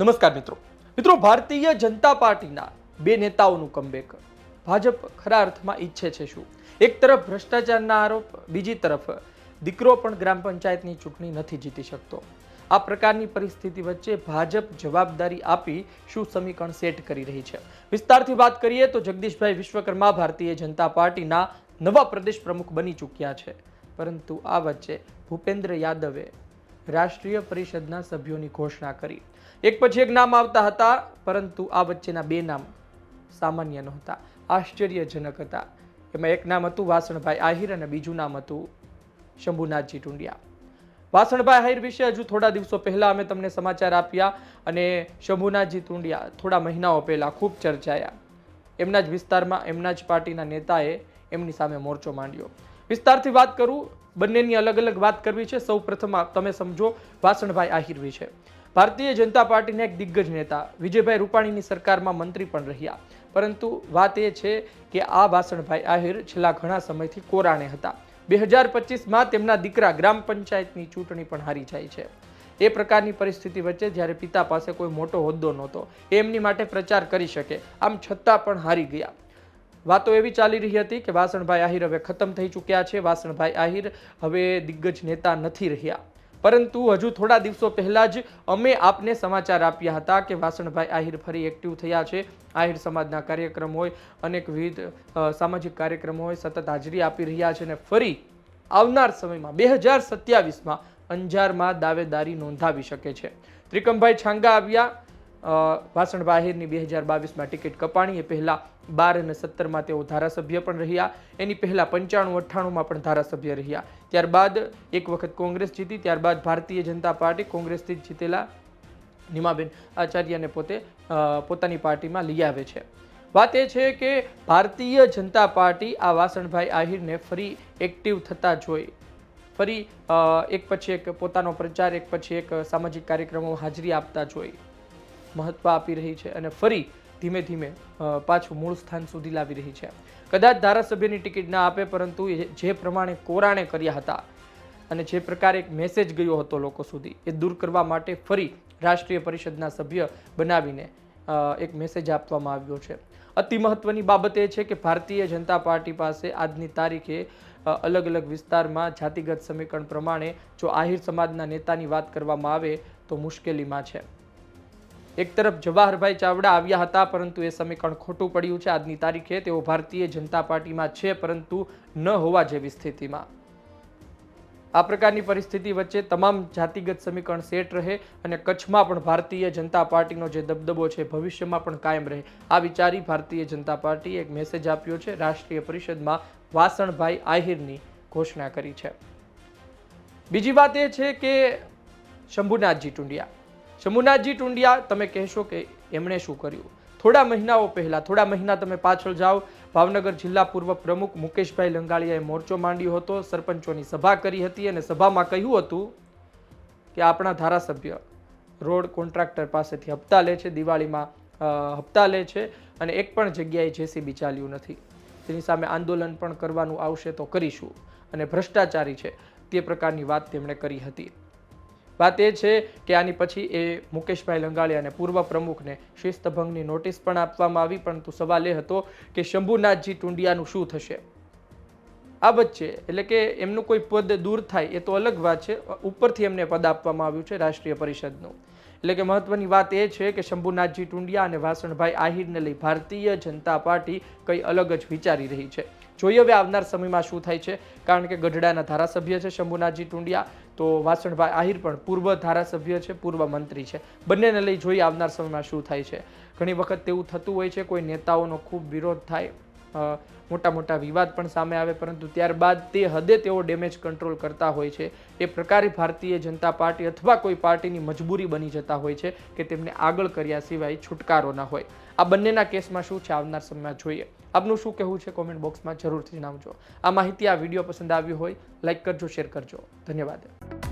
નમસ્કાર મિત્રો. મિત્રો, ભારતીય જનતા પાર્ટીના બે નેતાઓનું કમબેક ભાજપ ખરા અર્થમાં ઈચ્છે છે શું? એક તરફ ભ્રષ્ટાચારના આરોપ, બીજી તરફ દીકરો પણ ગ્રામ પંચાયતની ચૂંટણી નથી જીતી શકતો. આ પ્રકારની પરિસ્થિતિ વચ્ચે ભાજપ જવાબદારી આપી શું સમીકરણ સેટ કરી રહી છે? વિસ્તારથી વાત કરીએ તો જગદીશભાઈ વિશ્વકર્મા ભારતીય જનતા પાર્ટીના નવા પ્રદેશ પ્રમુખ બની ચૂક્યા છે. પરંતુ આ વચ્ચે ભૂપેન્દ્ર યાદવે રાષ્ટ્રીય પરિષદના સભ્યોની ઘોષણા કરી. એક પછી એક નામ આવતા હતા, પરંતુ આ વચ્ચેના બે નામ સામાન્ય નહોતા. આશ્ચર્યજનક હતા. એમાં એક નામ હતું વાસણભાઈ આહિર અને બીજું નામ હતું શંભુનાથજી ટુંડિયા. વાસણભાઈ આહિર વિશે હજુ થોડા દિવસો પહેલાં અમે તમને સમાચાર આપ્યા અને શંભુનાથજી ટુંડિયા થોડા મહિનાઓ પહેલાં ખૂબ ચર્ચાયા. એમના જ વિસ્તારમાં, એમના જ પાર્ટીના નેતાએ એમની સામે મોરચો માંડ્યો. વિસ્તારથી વાત કરું બંનેની અલગ અલગ વાત કરવી છે. સૌ પ્રથમ તમે સમજો, વાસણભાઈ આહિર વિશે ભારતીય જનતા પાર્ટીના એક દિગ્ગજ નેતા, વિજયભાઈ રૂપાણીની સરકારમાં મંત્રી પણ રહ્યા. પરંતુ વાત એ છે કે આ વાસણભાઈ આહિર છેલ્લા ઘણા સમયથી કોરાણે હતા. બે હજાર પચીસમાં તેમના દીકરા ગ્રામ પંચાયતની ચૂંટણી પણ હારી જાય છે. એ પ્રકારની પરિસ્થિતિ વચ્ચે જ્યારે પિતા પાસે કોઈ મોટો હોદ્દો નહોતો એમની માટે પ્રચાર કરી શકે, આમ છતાં પણ હારી ગયા. વાતો એવી ચાલી રહી હતી કે વાસણભાઈ આહિર હવે ખતમ થઈ ચૂક્યા છે. વાસણભાઈ આહિર હવે દિગ્ગજ નેતા નથી રહ્યા. પરંતુ હજુ થોડા દિવસો પહેલાં જ અમે આપને સમાચાર આપ્યા હતા કે વાસણભાઈ આહિર ફરી એક્ટિવ થયા છે. આહિર સમાજના કાર્યક્રમ હોય અનેકવિધ સામાજિક કાર્યક્રમો હોય, સતત હાજરી આપી રહ્યા છે અને ફરી આવનાર સમયમાં બે હજાર સત્યાવીસમાં અંજારમાં દાવેદારી નોંધાવી શકે છે. ત્રિકમભાઈ છાંગા આવ્યા. અ, બાહેરની બે હજાર બાવીસમાં ટિકિટ કપાણી એ પહેલા બાર અને સત્તરમાં તેઓ ધારાસભ્ય પણ રહ્યા. એની પહેલા પંચાણું અઠ્ઠાણુંમાં પણ ધારાસભ્ય રહ્યા. ત્યારબાદ એક વખત કોંગ્રેસ જીતી ત્યારબાદ ભારતીય જનતા પાર્ટી કોંગ્રેસથી જીતેલા નિમાબેન આચાર્યને પોતે પોતાની પાર્ટીમાં લઈ આવે છે. વાત એ છે કે ભારતીય જનતા પાર્ટી આ વાસણભાઈ આહિરને ફરી એક્ટિવ થતા જોઈ. ફરી એક પછી એક પોતાનો પ્રચાર એક પછી એક સામાજિક કાર્યક્રમો હાજરી આપતા જોઈ. મહત્વ આપી રહી છે અને ફરી ધીમે ધીમે પાછું મૂળ સ્થાન સુધી લાવી રહી છે. કદાચ ધારાસભ્યની ટિકિટ ના આપે, પરંતુ જે પ્રમાણે કોરાણે કર્યા હતા અને જે પ્રકારે એક મેસેજ ગયો હતો લોકો સુધી, એ દૂર કરવા માટે ફરી રાષ્ટ્રીય પરિષદના સભ્ય બનાવીને એક મેસેજ આપવામાં આવ્યો છે. અતિ મહત્વની બાબત એ છે કે ભારતીય જનતા પાર્ટી પાસે આજની તારીખે અલગ અલગ વિસ્તારમાં જાતિગત સમીકરણ પ્રમાણે જો આહિર સમાજના નેતાની વાત કરવામાં આવે તો મુશ્કેલીમાં છે. એક તરફ જવાહરભાઈ ચાવડા આવ્યા હતા, પરંતુ એ સમીકરણ ખોટું પડ્યું છે. આજની તારીખે તેઓ ભારતીય જનતા પાર્ટીમાં છે, પરંતુ ન હોવા જેવી સ્થિતિમાં. આ પ્રકારની પરિસ્થિતિ વચ્ચે તમામ જાતિગત સમીકરણ સેટ રહે અને કચ્છમાં પણ ભારતીય જનતા પાર્ટીનો જે દબદબો છે, ભવિષ્યમાં પણ કાયમ રહે. આ વિચારી ભારતીય જનતા પાર્ટીએ એક મેસેજ આપ્યો છે, રાષ્ટ્રીય પરિષદમાં વાસણભાઈ આહિરની ઘોષણા કરી છે. બીજી વાત એ છે કે શંભુનાથજી ટુંડિયા શંભુનાથજી ટુંડિયા, તમે કહેશો કે એમણે શું કર્યું? થોડા મહિનાઓ પહેલાં, થોડા મહિના તમે પાછળ જાઓ, ભાવનગર જિલ્લા પૂર્વ પ્રમુખ મુકેશભાઈ લંગાળિયાએ મોરચો માંડ્યો હતો, સરપંચોની સભા કરી હતી અને સભામાં કહ્યું હતું કે આપણા ધારાસભ્ય રોડ કોન્ટ્રાક્ટર પાસેથી હપ્તા લે છે, દિવાળીમાં હપ્તા લે છે અને એક પણ જગ્યાએ જેસીબી ચાલ્યું નથી. તેની સામે આંદોલન પણ કરવાનું આવશે તો કરીશું. અને ભ્રષ્ટાચારી છે તે પ્રકારની વાત તેમણે કરી હતી. વાત એ છે કે આની પછી એ મુકેશભાઈ લંગાળિયાને પૂર્વ પ્રમુખને શિસ્તભંગની નોટિસ પણ આપવામાં આવી, પરંતુ સવાલ એ હતો કે શંભુનાથજી ટુંડિયાનું શું થશે? આ વચ્ચે, એટલે કે એમનું કોઈ પદ દૂર થાય, એ તો અલગ વાત છે, ઉપરથી એમને પદ આપવામાં આવ્યું છે રાષ્ટ્રીય પરિષદનું. એટલે કે મહત્વની વાત એ છે કે શંભુનાથજી ટુંડિયા અને વાસણભાઈ આહિરને લઈ ભારતીય જનતા પાર્ટી કંઈ અલગ જ વિચારી રહી છે. જોઈએ હવે આવનાર સમયમાં શું થાય છે, કારણ કે ગઢડાના ધારાસભ્ય છે શંભુનાથજી ટુંડિયા. તો વાસણભાઈ આહિર પણ પૂર્વ ધારાસભ્ય છે, પૂર્વ મંત્રી છે. બંનેને લઈ જોઈ આવનાર સમયમાં શું થાય છે. ઘણી વખત તેવું થતું હોય છે, કોઈ નેતાઓનો ખૂબ વિરોધ થાય મોટા મોટા વિવાદ પણ સામે આવે, પરંતુ ત્યારબાદ તે હદે તેઓ ડેમેજ કંટ્રોલ કરતા હોય છે. એ પ્રકારે ભારતીય જનતા પાર્ટી અથવા કોઈ પાર્ટીની મજબૂરી બની જતા હોય છે કે તેમને આગળ કર્યા સિવાય છુટકારો ના હોય. આ બંનેના કેસમાં શું છે, આવનાર સમયમાં જોઈએ. આપનું શું કહેવું છે કોમેન્ટ બોક્સમાં જરૂરથી જણાવજો. આ માહિતી આ વીડિયો પસંદ આવ્યો હોય લાઈક કરજો શેર કરજો. ધન્યવાદ.